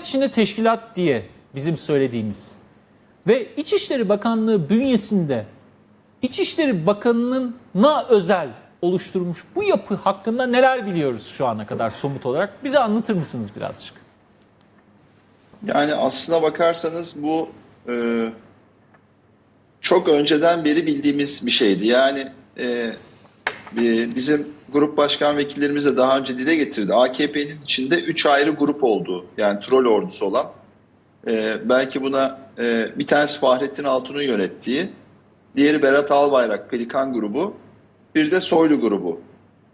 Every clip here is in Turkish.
içinde teşkilat diye bizim söylediğimiz ve İçişleri Bakanlığı bünyesinde İçişleri Bakanlığı'na özel oluşturulmuş bu yapı hakkında neler biliyoruz şu ana kadar somut olarak? Bize anlatır mısınız birazcık? Yani aslına bakarsanız bu e, çok önceden beri bildiğimiz bir şeydi. Yani e, bizim grup başkan vekillerimiz de daha önce dile getirdi. AKP'nin içinde üç ayrı grup olduğu yani troll ordusu olan e, belki buna e, bir tanesi Fahrettin Altun'un yönettiği, diğeri Berat Albayrak Pelikan grubu, bir de Soylu grubu.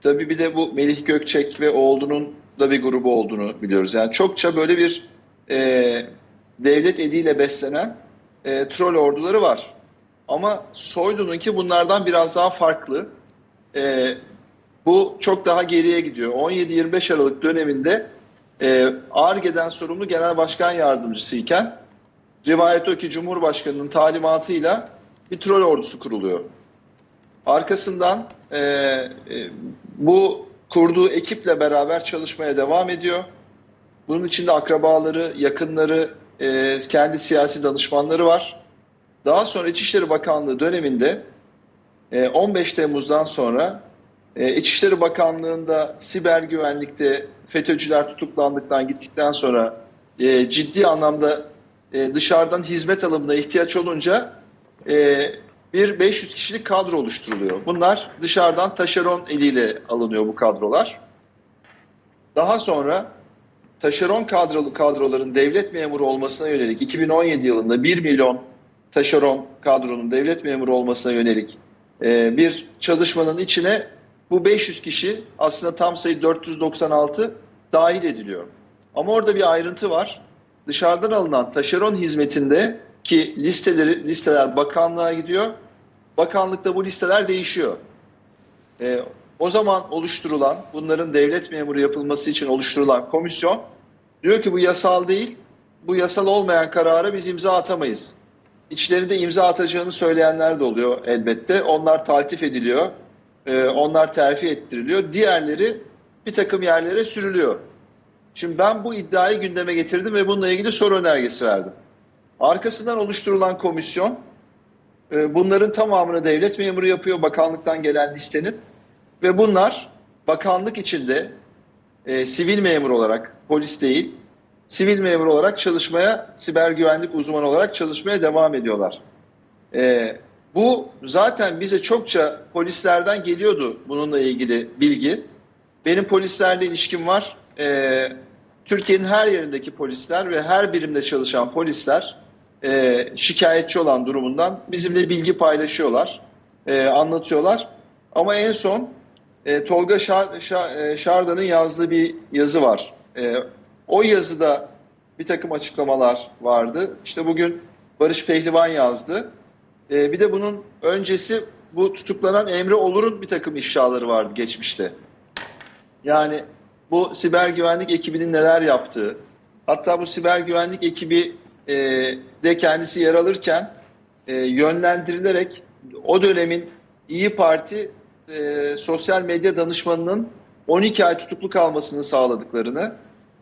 Tabii bir de bu Melih Gökçek ve oğlunun da bir grubu olduğunu biliyoruz. Yani çokça böyle bir e, devlet eliyle beslenen e, troll orduları var. Ama Soylu'nunki bunlardan biraz daha farklı. E, bu çok daha geriye gidiyor. 17-25 Aralık döneminde e, ARGE'den sorumlu Genel Başkan Yardımcısı iken rivayet o ki Cumhurbaşkanı'nın talimatıyla bir troll ordusu kuruluyor. Arkasından e, e, bu kurduğu ekiple beraber çalışmaya devam ediyor. Bunun içinde akrabaları, yakınları, e, kendi siyasi danışmanları var. Daha sonra İçişleri Bakanlığı döneminde e, 15 Temmuz'dan sonra e, İçişleri Bakanlığı'nda siber güvenlikte FETÖ'cüler tutuklandıktan gittikten sonra e, ciddi anlamda e, dışarıdan hizmet alımına ihtiyaç olunca e, bir 500 kişilik kadro oluşturuluyor. Bunlar dışarıdan taşeron eliyle alınıyor bu kadrolar. Daha sonra taşeron kadrolu kadroların devlet memuru olmasına yönelik 2017 yılında 1 milyon taşeron kadronun devlet memuru olmasına yönelik e, bir çalışmanın içine bu 500 kişi aslında tam sayı 496 dahil ediliyor. Ama orada bir ayrıntı var. Dışarıdan alınan taşeron hizmetinde ki listeleri listeler bakanlığa gidiyor. Bakanlıkta bu listeler değişiyor. E, o zaman oluşturulan, bunların devlet memuru yapılması için oluşturulan komisyon diyor ki bu yasal değil, bu yasal olmayan karara biz imza atamayız. İçlerinde imza atacağını söyleyenler de oluyor elbette. Onlar taltif ediliyor, e, onlar terfi ettiriliyor. Diğerleri bir takım yerlere sürülüyor. Şimdi ben bu iddiayı gündeme getirdim ve bununla ilgili soru önergesi verdim. Arkasından oluşturulan komisyon e, bunların tamamını devlet memuru yapıyor bakanlıktan gelen listenin ve bunlar bakanlık içinde e, sivil memur olarak polis değil sivil memur olarak çalışmaya siber güvenlik uzmanı olarak çalışmaya devam ediyorlar. E, bu zaten bize çokça polislerden geliyordu bununla ilgili bilgi. Benim polislerle ilişkim var. E, Türkiye'nin her yerindeki polisler ve her birimde çalışan polisler e, şikayetçi olan durumundan bizimle bilgi paylaşıyorlar, e, anlatıyorlar. Ama en son e, Tolga Şar, Şar, e, Şarda'nın yazdığı bir yazı var. E, o yazıda bir takım açıklamalar vardı. İşte bugün Barış Pehlivan yazdı. E, bir de bunun öncesi bu tutuklanan Emre Olur'un bir takım ifşaları vardı geçmişte. Yani bu siber güvenlik ekibinin neler yaptığı, hatta bu siber güvenlik ekibi e, de kendisi yer alırken e, yönlendirilerek o dönemin İyi Parti e, sosyal medya danışmanının 12 ay tutuklu kalmasını sağladıklarını,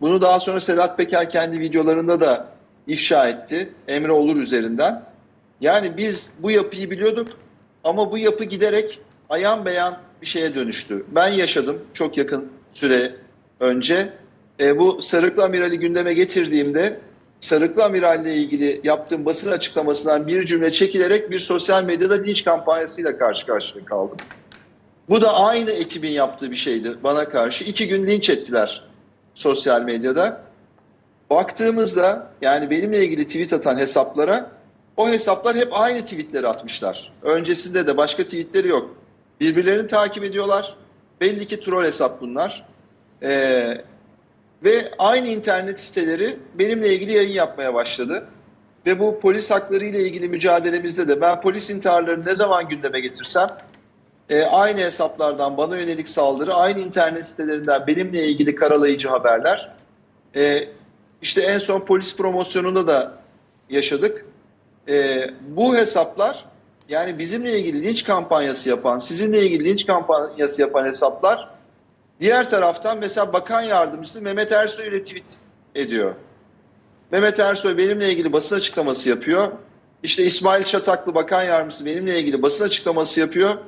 bunu daha sonra Sedat Peker kendi videolarında da ifşa etti Emre Olur üzerinden. Yani biz bu yapıyı biliyorduk ama bu yapı giderek ayan beyan bir şeye dönüştü. Ben yaşadım çok yakın süre önce. E, bu Sarıklı Amiral'i gündeme getirdiğimde Sarıklı Amiral ile ilgili yaptığım basın açıklamasından bir cümle çekilerek bir sosyal medyada linç kampanyasıyla karşı karşıya kaldım. Bu da aynı ekibin yaptığı bir şeydi bana karşı. İki gün linç ettiler sosyal medyada. Baktığımızda yani benimle ilgili tweet atan hesaplara o hesaplar hep aynı tweetleri atmışlar. Öncesinde de başka tweetleri yok. Birbirlerini takip ediyorlar. Belli ki troll hesap bunlar. Ee, ve aynı internet siteleri benimle ilgili yayın yapmaya başladı. Ve bu polis hakları ile ilgili mücadelemizde de ben polis intiharlarını ne zaman gündeme getirsem e, aynı hesaplardan bana yönelik saldırı, aynı internet sitelerinden benimle ilgili karalayıcı haberler. E, işte en son polis promosyonunda da yaşadık. E, bu hesaplar yani bizimle ilgili linç kampanyası yapan, sizinle ilgili linç kampanyası yapan hesaplar Diğer taraftan mesela Bakan Yardımcısı Mehmet Ersoy ile tweet ediyor. Mehmet Ersoy benimle ilgili basın açıklaması yapıyor. İşte İsmail Çataklı Bakan Yardımcısı benimle ilgili basın açıklaması yapıyor.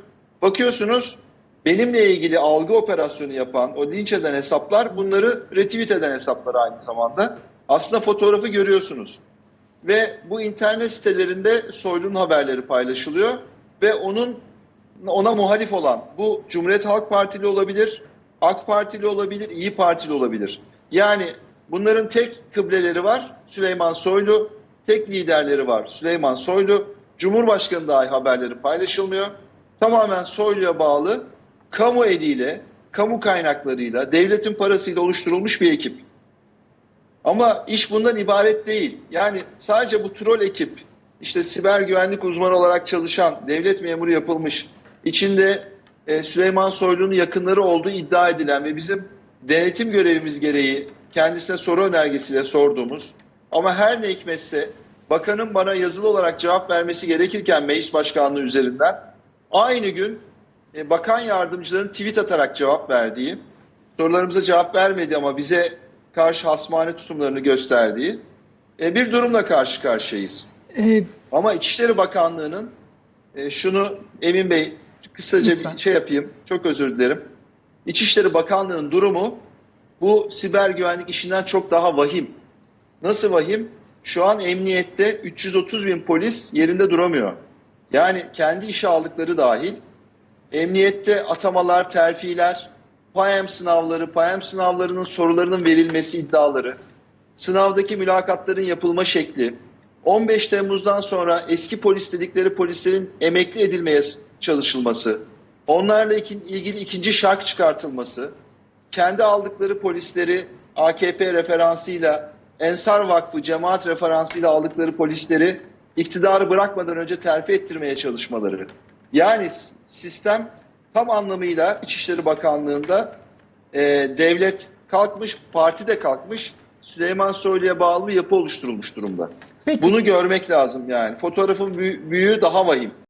Bakıyorsunuz benimle ilgili algı operasyonu yapan, o linç eden hesaplar bunları retweet eden hesaplar aynı zamanda. Aslında fotoğrafı görüyorsunuz. Ve bu internet sitelerinde Soylu'nun haberleri paylaşılıyor ve onun ona muhalif olan bu Cumhuriyet Halk Partili olabilir, AK Partili olabilir, İyi Partili olabilir. Yani bunların tek kıbleleri var Süleyman Soylu, tek liderleri var Süleyman Soylu. Cumhurbaşkanı dahi haberleri paylaşılmıyor. Tamamen Soylu'ya bağlı kamu eliyle, kamu kaynaklarıyla, devletin parasıyla oluşturulmuş bir ekip. Ama iş bundan ibaret değil. Yani sadece bu troll ekip, işte siber güvenlik uzmanı olarak çalışan devlet memuru yapılmış, içinde e, Süleyman Soylu'nun yakınları olduğu iddia edilen ve bizim denetim görevimiz gereği kendisine soru önergesiyle sorduğumuz ama her ne hikmetse bakanın bana yazılı olarak cevap vermesi gerekirken meclis başkanlığı üzerinden aynı gün e, bakan yardımcıların tweet atarak cevap verdiği, sorularımıza cevap vermedi ama bize karşı hasmane tutumlarını gösterdiği e, bir durumla karşı karşıyayız. Ee, Ama İçişleri Bakanlığı'nın e, şunu Emin Bey kısaca Lütfen. bir şey yapayım. Çok özür dilerim. İçişleri Bakanlığı'nın durumu bu siber güvenlik işinden çok daha vahim. Nasıl vahim? Şu an emniyette 330 bin polis yerinde duramıyor. Yani kendi işe aldıkları dahil emniyette atamalar, terfiler, PAEM sınavları, PAEM sınavlarının sorularının verilmesi iddiaları, sınavdaki mülakatların yapılma şekli, 15 Temmuz'dan sonra eski polis dedikleri polislerin emekli edilmeye çalışılması, onlarla ilgili ikinci şark çıkartılması, kendi aldıkları polisleri AKP referansıyla, Ensar Vakfı cemaat referansıyla aldıkları polisleri iktidarı bırakmadan önce terfi ettirmeye çalışmaları. Yani sistem tam anlamıyla İçişleri Bakanlığı'nda e, devlet kalkmış, parti de kalkmış, Süleyman Soylu'ya bağlı bir yapı oluşturulmuş durumda. Peki. Bunu görmek lazım yani. Fotoğrafın büyü- büyüğü daha vahim.